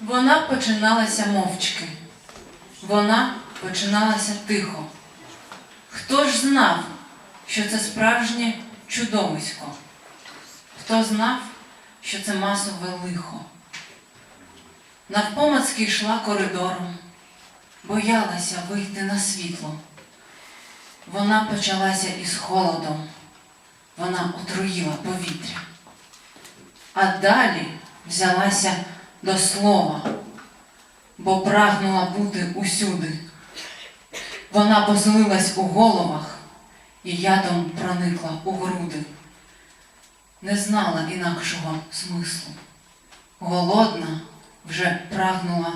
Вона починалася мовчки. Вона починалася тихо. Хто ж знав, що це справжнє чудовисько? Хто знав, що це масове лихо? Навпомацьки йшла коридором, боялася вийти на світло. Вона почалася із холодом, вона отруїла повітря. А далі взялася до слова, бо прагнула бути усюди. Вона поселилась у головах і ядом проникла у груди. Не знала інакшого смислу. Голодна вже прагнула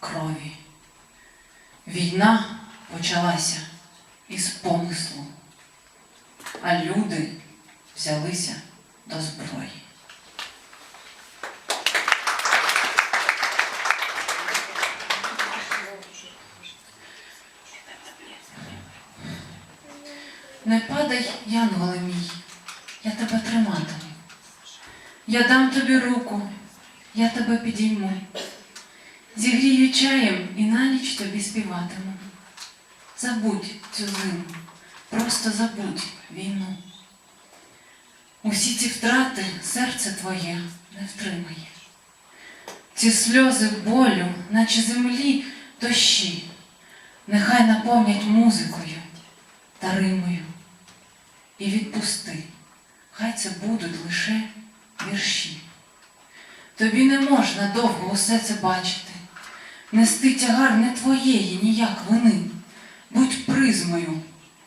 крові. Війна почалася із помислу, а люди взялися до зброї. Не падай, янголе мій, я тебе триматиму. Я дам тобі руку, я тебе підійму. Зігрію чаєм і на ніч тобі співатиму. Забудь цю зиму, просто забудь війну. Усі ці втрати серце твоє не втримає. Ці сльози болю, наче землі дощі, нехай наповнять музикою та римою. І відпусти, хай це будуть лише вірші. Тобі не можна довго усе це бачити, нести тягар не твоєї ніяк вини. Будь призмою,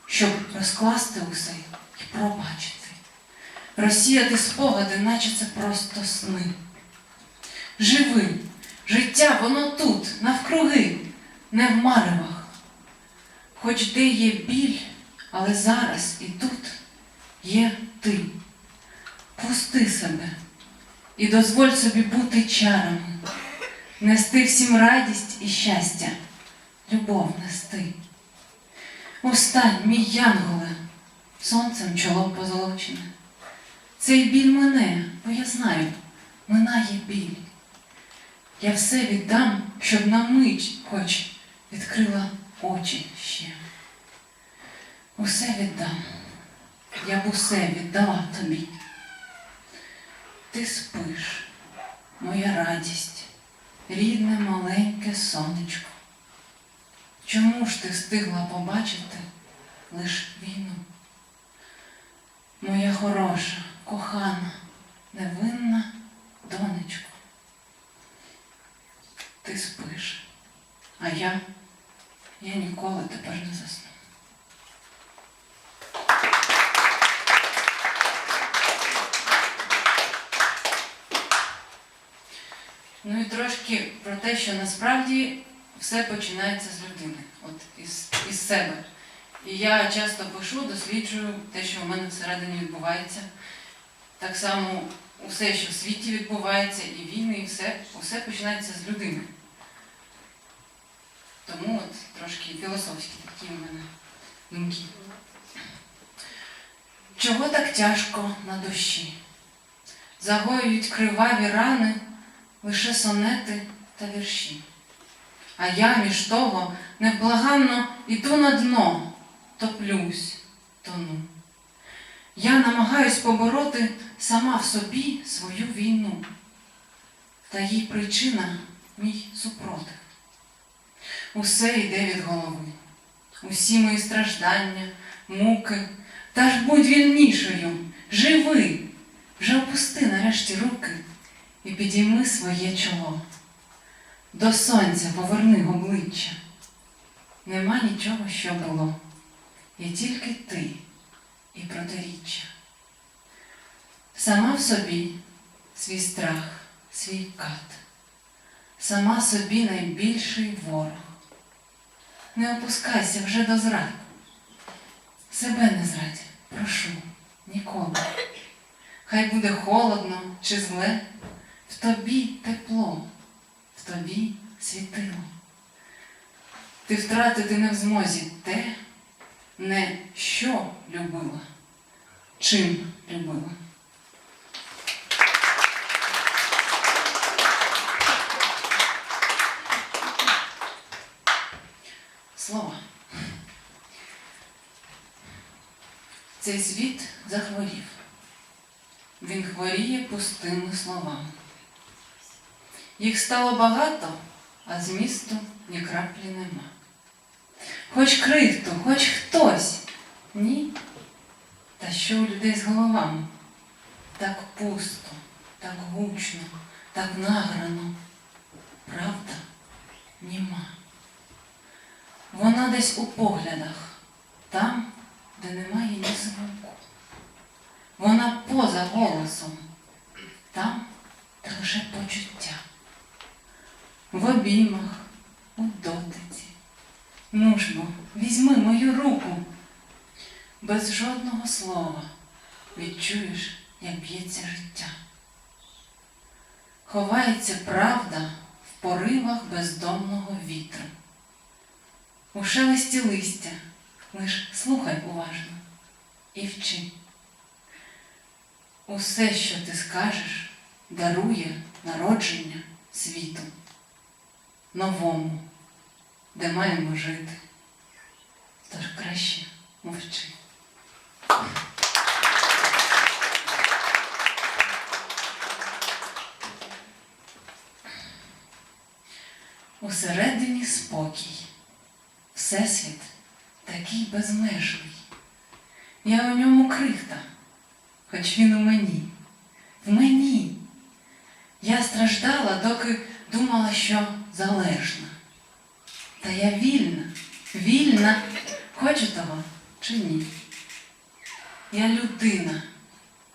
щоб розкласти усе і пробачити, розсіяти спогади, наче це просто сни. Живи, життя воно тут, навкруги, не в маревах. Хоч де є біль, але зараз і тут є ти. Пусти себе і дозволь собі бути чарами, нести всім радість і щастя, любов нести. Устань, мій янголе, сонцем чоло позолочене. Цей біль мене, бо я знаю, минає біль. Я все віддам, щоб на мить хоч відкрила очі ще. Усе віддам, я б усе віддала тобі. Ти спиш, моя радість, рідне маленьке сонечко. Чому ж ти встигла побачити лиш війну? Моя хороша, кохана, невинна донечко. Ти спиш, а я, я ніколи тепер не засну. Ну і трошки про те, що насправді все починається з людини, от із, із себе. І я часто пишу, досліджую те, що в мене всередині відбувається. Так само усе, що в світі відбувається, і війни, і все, усе починається з людини. Тому от трошки філософські такі в мене думки. Чого так тяжко на душі? Загоюють криваві рани лише сонети та вірші. А я між того невблаганно іду на дно, топлюсь, тону. Я намагаюсь побороти сама в собі свою війну. Та їй причина мій супротив. Усе йде від голови, усі мої страждання, муки, та ж будь вільнішою, живи, вже опусти нарешті руки і підійми своє чоло. До сонця поверни обличчя. Нема нічого, що було. Є тільки ти і протиріччя. Сама в собі свій страх, свій кат, сама собі найбільший ворог. Не опускайся вже до зрад. Себе не зрадь, прошу, ніколи. Хай буде холодно чи зле, в тобі тепло, в тобі світило. Ти втратити не в змозі те, не що любила, чим любила. Слова. Цей світ захворів. Він хворіє пустими словами. Їх стало багато, а змісту ні краплі нема. Хоч крихту, хоч хтось. Ні. Та що у людей з головами? Так пусто, так гучно, так награно. Правда німа. Вона десь у поглядах, там, де немає ні звуку. Вона поза голосом, там, де лише почуття. В обіймах, у дотиці. Ну ж бо, візьми мою руку. Без жодного слова відчуєш, як б'ється життя. Ховається правда в поривах бездомного вітру. У шелесті листя лиш слухай уважно і вчи. Усе, що ти скажеш, дарує народження світу, новому, де маємо жити. Тож краще мовчи. Усередині спокій, Всесвіт такий безмежний. Я у ньому крихта, хоч він у мені, в мені. Я страждала, доки думала, що залежна. Та я вільна, вільна, хочу того чи ні. Я людина,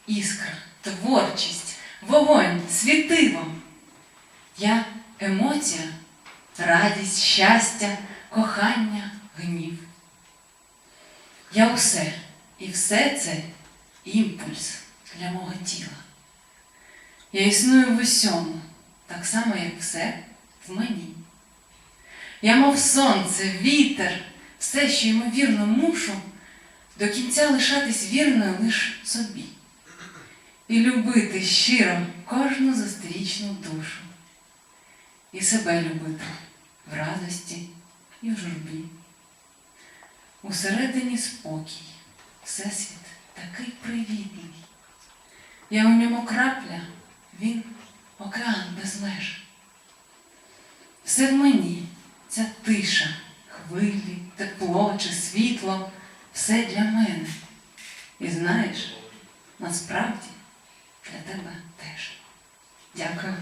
іскра, творчість, вогонь, світило. Я емоція, радість, щастя, кохання, гнів. Я усе, і все це імпульс для мого тіла. Я існую в усьому, так само, як все в мені. Я, мов сонце, вітер, все, що ймовірно мушу, до кінця лишатись вірною лиш собі і любити щиро кожну зустрічну душу, і себе любити в радості і в журбі. Усередині спокій, всесвіт такий привітний. Я у ньому крапля, він океан без меж. Все в мені ця тиша, хвилі, тепло чи світло, все для мене. І знаєш, насправді для тебе теж. Дякую.